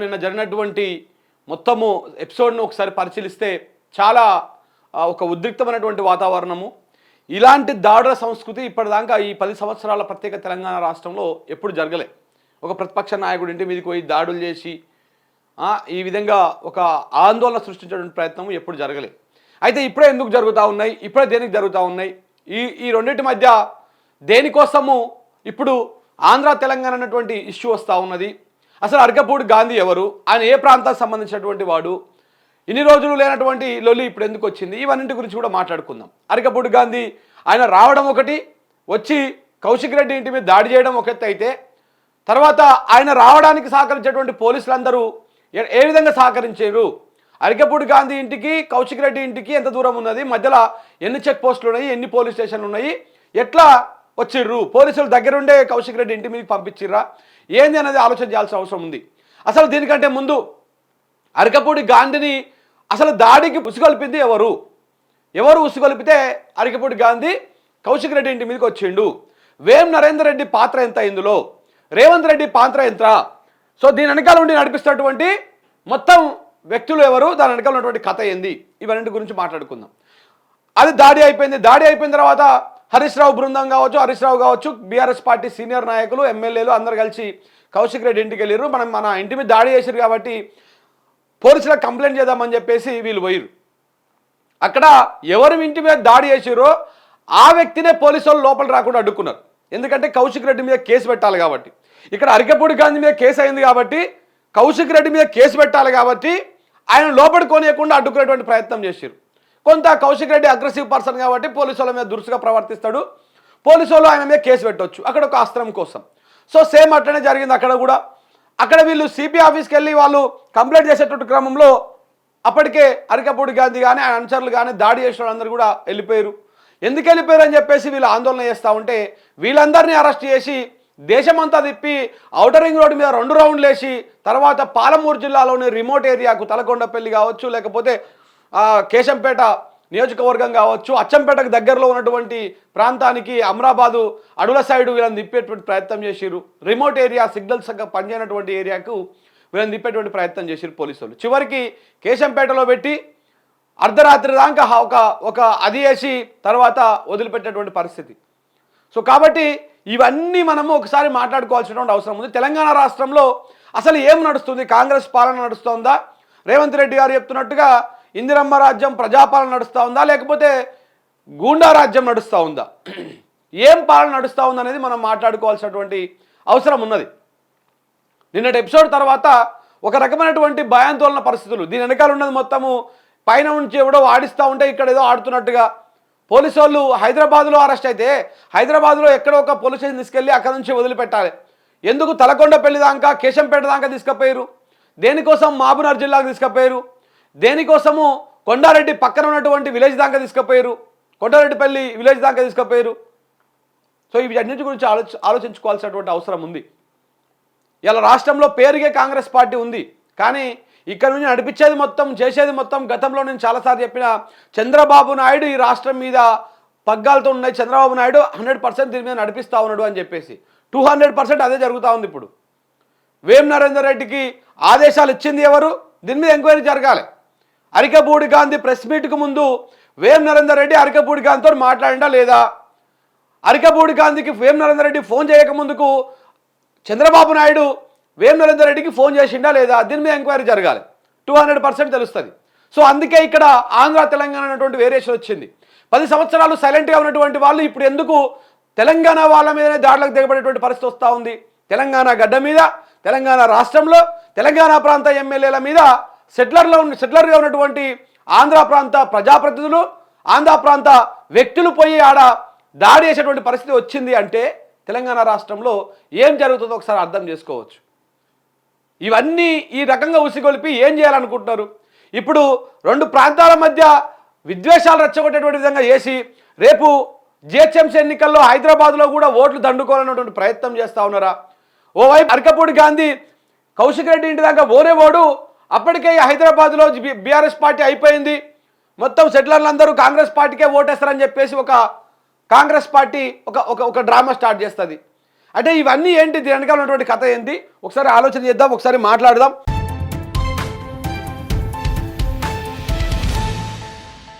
నిన్న జరిగినటువంటి మొత్తము ఎపిసోడ్ను ఒకసారి పరిశీలిస్తే చాలా ఒక ఉద్రిక్తమైనటువంటి వాతావరణము. ఇలాంటి దాడుల సంస్కృతి ఇప్పటిదాకా ఈ పది సంవత్సరాల ప్రత్యేక తెలంగాణ రాష్ట్రంలో ఎప్పుడు జరగలే. ఒక ప్రతిపక్ష నాయకుడి ఇంటి మీదకి పోయి దాడులు చేసి ఈ విధంగా ఒక ఆందోళన సృష్టించేటువంటి ప్రయత్నం ఎప్పుడు జరగలే. అయితే ఇప్పుడే ఎందుకు జరుగుతూ ఉన్నాయి? ఇప్పుడే దేనికి జరుగుతూ ఉన్నాయి? ఈ ఈ రెండింటి మధ్య దేనికోసము ఇప్పుడు ఆంధ్ర తెలంగాణ అన్నటువంటి ఇష్యూ వస్తూ ఉన్నది? అసలు అర్కపూడి గాంధీ ఎవరు? ఆయన ఏ ప్రాంతానికి సంబంధించినటువంటి వాడు? ఇన్ని రోజులు లేనటువంటి లొలి ఇప్పుడు ఎందుకు వచ్చింది? ఇవన్నింటి గురించి కూడా మాట్లాడుకుందాం. అరికపూడి గాంధీ ఆయన రావడం ఒకటి వచ్చి కౌశిక్ రెడ్డి ఇంటి మీద దాడి చేయడం ఒక అయితే తర్వాత ఆయన రావడానికి సహకరించేటువంటి పోలీసులందరూ ఏ విధంగా సహకరించారు? అరికపూడి గాంధీ ఇంటికి కౌశిక్ రెడ్డి ఇంటికి ఎంత దూరం ఉన్నది? మధ్యలో ఎన్ని చెక్ పోస్టులు ఉన్నాయి? ఎన్ని పోలీస్ స్టేషన్లు ఉన్నాయి? ఎట్లా వచ్చిర్రు. పోలీసులు దగ్గరుండే కౌశిక్ రెడ్డి ఇంటి మీదకి పంపించిర్రా? ఏంది అనేది ఆలోచన చేయాల్సిన అవసరం ఉంది. అసలు దీనికంటే ముందు అరకపూడి గాంధీని అసలు దాడికి ఉసుగొల్పింది ఎవరు? ఎవరు ఉసుగొలిపితే అరకపూడి గాంధీ కౌశిక్ రెడ్డి ఇంటి మీదకి వచ్చిండు? వేం నరేందర్ రెడ్డి పాత్ర ఎంత ఇందులో? రేవంత్ రెడ్డి పాత్ర ఎంత? సో దీని వెనకాల ఉండి నడిపిస్తున్నటువంటి మొత్తం వ్యక్తులు ఎవరు? దాని వెనకాల ఉన్నటువంటి కథ ఏంది? ఇవన్నింటి గురించి మాట్లాడుకుందాం. అది దాడి అయిపోయింది. దాడి అయిపోయిన తర్వాత హరీష్ రావు బృందం కావచ్చు హరీష్ రావు కావచ్చు బీఆర్ఎస్ పార్టీ సీనియర్ నాయకులు ఎమ్మెల్యేలు అందరు కలిసి కౌశిక్ రెడ్డి ఇంటికి వెళ్ళారు మనం మన ఇంటి మీద దాడి చేశారు కాబట్టి పోలీసులకు కంప్లైంట్ చేద్దామని చెప్పేసి వీళ్ళు పోయిరు అక్కడ ఎవరు ఇంటి మీద దాడి చేసిరో ఆ వ్యక్తినే పోలీసు వాళ్ళు లోపల రాకుండా అడ్డుకున్నారు. ఎందుకంటే కౌశిక్ రెడ్డి మీద కేసు పెట్టాలి కాబట్టి. ఇక్కడ అరికపూడి గాంధీ మీద కేసు అయింది కాబట్టి కౌశిక్ రెడ్డి మీద కేసు పెట్టాలి కాబట్టి ఆయన లోపలి కొనియకుండా అడ్డుకునేటువంటి ప్రయత్నం చేశారు కొంత కౌశిక్ రెడ్డి అగ్రెసివ్ పర్సన్ కాబట్టి పోలీసు వాళ్ళ మీద దురుసుగా ప్రవర్తిస్తాడు. పోలీసు వాళ్ళు ఆయన మీద కేసు పెట్టవచ్చు అక్కడ ఒక అస్త్రం కోసం. సో సేమ్ అట్లనే జరిగింది అక్కడ కూడా. అక్కడ వీళ్ళు సిపిఐ ఆఫీస్కి వెళ్ళి వాళ్ళు కంప్లైంట్ చేసేటట్టు క్రమంలో అప్పటికే అరికపూడి గాంధీ కానీ ఆయన అనుచరులు కానీ దాడి చేసిన వాళ్ళందరూ కూడా వెళ్ళిపోయారు. ఎందుకు వెళ్ళిపోయారు అని చెప్పేసి వీళ్ళు ఆందోళన చేస్తూ ఉంటే వీళ్ళందరినీ అరెస్ట్ చేసి దేశమంతా తిప్పి ఔటర్ రింగ్ రోడ్డు మీద రెండు రౌండ్లు వేసి తర్వాత పాలమూరు జిల్లాలోని రిమోట్ ఏరియాకు తలకొండపల్లి కావచ్చు లేకపోతే కేశంపేట నియోజకవర్గం కావచ్చు అచ్చంపేటకు దగ్గరలో ఉన్నటువంటి ప్రాంతానికి అమరాబాదు అడుల సైడు వీళ్ళని తిప్పేటువంటి ప్రయత్నం చేసిరు రిమోట్ ఏరియా సిగ్నల్స్ పనిచేయనటువంటి ఏరియాకు వీళ్ళని తిప్పేటువంటి ప్రయత్నం చేసిరు పోలీసులు. చివరికి కేశంపేటలో పెట్టి అర్ధరాత్రి దాకా ఒక ఒక అది వేసి తర్వాత వదిలిపెట్టేటువంటి పరిస్థితి. సో కాబట్టి ఇవన్నీ మనము ఒకసారి మాట్లాడుకోవాల్సినటువంటి అవసరం ఉంది. తెలంగాణ రాష్ట్రంలో అసలు ఏం నడుస్తుంది? కాంగ్రెస్ పాలన నడుస్తోందా? రేవంత్ రెడ్డి గారు చెప్తున్నట్టుగా ఇందిరమ్మ రాజ్యం ప్రజాపాలన నడుస్తూ ఉందా? లేకపోతే గూండా రాజ్యం నడుస్తూ ఉందా? ఏం పాలన నడుస్తూ ఉందనేది మనం మాట్లాడుకోవాల్సినటువంటి అవసరం ఉన్నది. నిన్నటి ఎపిసోడ్ తర్వాత ఒక రకమైనటువంటి భయాందోళన పరిస్థితులు. దీని వెనకాల ఉన్నది మొత్తము పైన నుంచి ఎవడో ఆడిస్తూ ఉంటే ఇక్కడ ఏదో ఆడుతున్నట్టుగా పోలీసు వాళ్ళు హైదరాబాద్లో అరెస్ట్ అయితే హైదరాబాద్లో ఎక్కడో ఒక పోలీస్ స్టేషన్ తీసుకెళ్ళి అక్కడ నుంచి వదిలిపెట్టాలి. ఎందుకు తలకొండపల్లి దాకా కేశంపేట దాకా తీసుకుపోయారు దేనికోసం మహబూబ్నగర్ జిల్లాకు తీసుకుపోయారు దేనికోసము కొండారెడ్డి పక్కన ఉన్నటువంటి విలేజ్ దాకా తీసుకుపోయారు? కొండారెడ్డిపల్లి విలేజ్ దాకా తీసుకుపోయారు? సో ఇవి అన్నింటి గురించి ఆలోచ ఆలోచించుకోవాల్సినటువంటి అవసరం ఉంది. ఇలా రాష్ట్రంలో పేరుగే కాంగ్రెస్ పార్టీ ఉంది. కానీ ఇక్కడ నుంచి నడిపించేది మొత్తం చేసేది మొత్తం గతంలో నేను చాలాసార్లు చెప్పిన చంద్రబాబు నాయుడు ఈ రాష్ట్రం మీద పగ్గాలతో ఉన్నాయి. చంద్రబాబు నాయుడు హండ్రెడ్ పర్సెంట్ దీని మీద నడిపిస్తూ ఉన్నాడు అని చెప్పేసి. టూ హండ్రెడ్ పర్సెంట్ అదే జరుగుతూ ఉంది ఇప్పుడు. వేం నరేందర్ రెడ్డికి ఆదేశాలు ఇచ్చింది ఎవరు? దీని మీద ఎంక్వైరీ జరగాలి. అరికపూడి గాంధీ ప్రెస్ మీట్కు ముందు వేం నరేందర్ రెడ్డి అరికపూడి గాంధీతో మాట్లాడిందా లేదా? అరికపూడి గాంధీకి వేం నరేందర్ రెడ్డి ఫోన్ చేయక ముందుకు చంద్రబాబు నాయుడు వేం నరేందర్ రెడ్డికి ఫోన్ చేసిండా లేదా? దీని మీద ఎంక్వైరీ జరగాలి. టూ హండ్రెడ్ పర్సెంట్ తెలుస్తుంది. సో అందుకే ఇక్కడ ఆంధ్ర తెలంగాణ అనేటువంటి వేరియేషన్ వచ్చింది. పది సంవత్సరాలు సైలెంట్గా ఉన్నటువంటి వాళ్ళు ఇప్పుడు ఎందుకు తెలంగాణ వాళ్ళ మీదనే దాడులకు దిగబడేటువంటి పరిస్థితి వస్తూ ఉంది? తెలంగాణ గడ్డ మీద తెలంగాణ రాష్ట్రంలో తెలంగాణ ప్రాంత ఎమ్మెల్యేల మీద సెటిలర్లో ఉన్న సెటిలర్గా ఉన్నటువంటి ఆంధ్ర ప్రాంత ప్రజాప్రతినిధులు ఆంధ్ర ప్రాంత వ్యక్తులు పోయి ఆడ దాడి చేసేటువంటి పరిస్థితి వచ్చింది అంటే తెలంగాణ రాష్ట్రంలో ఏం జరుగుతుందో ఒకసారి అర్థం చేసుకోవచ్చు. ఇవన్నీ ఈ రకంగా ఉసిగొలిపి ఏం చేయాలనుకుంటున్నారు? ఇప్పుడు రెండు ప్రాంతాల మధ్య విద్వేషాలు రెచ్చగొట్టేటువంటి విధంగా చేసి రేపు జిహెచ్ఎంసీ ఎన్నికల్లో హైదరాబాద్లో కూడా ఓట్లు దండుకోవాలన్నటువంటి ప్రయత్నం చేస్తూ ఉన్నారా? ఓవైపు అరకపూడి గాంధీ కౌశిక్ రెడ్డి ఇంటి దాకా ఓరేవాడు అప్పటికే హైదరాబాద్లో బీఆర్ఎస్ పార్టీ అయిపోయింది. మొత్తం సెటిలర్లు అందరూ కాంగ్రెస్ పార్టీకే ఓటేస్తారని చెప్పేసి ఒక కాంగ్రెస్ పార్టీ ఒక ఒక ఒక డ్రామా స్టార్ట్ చేస్తుంది. అంటే ఇవన్నీ ఏంటి? దీని వెనకాల ఉన్నటువంటి కథ ఏంటి ఒకసారి ఆలోచన చేద్దాం ఒకసారి మాట్లాడదాం.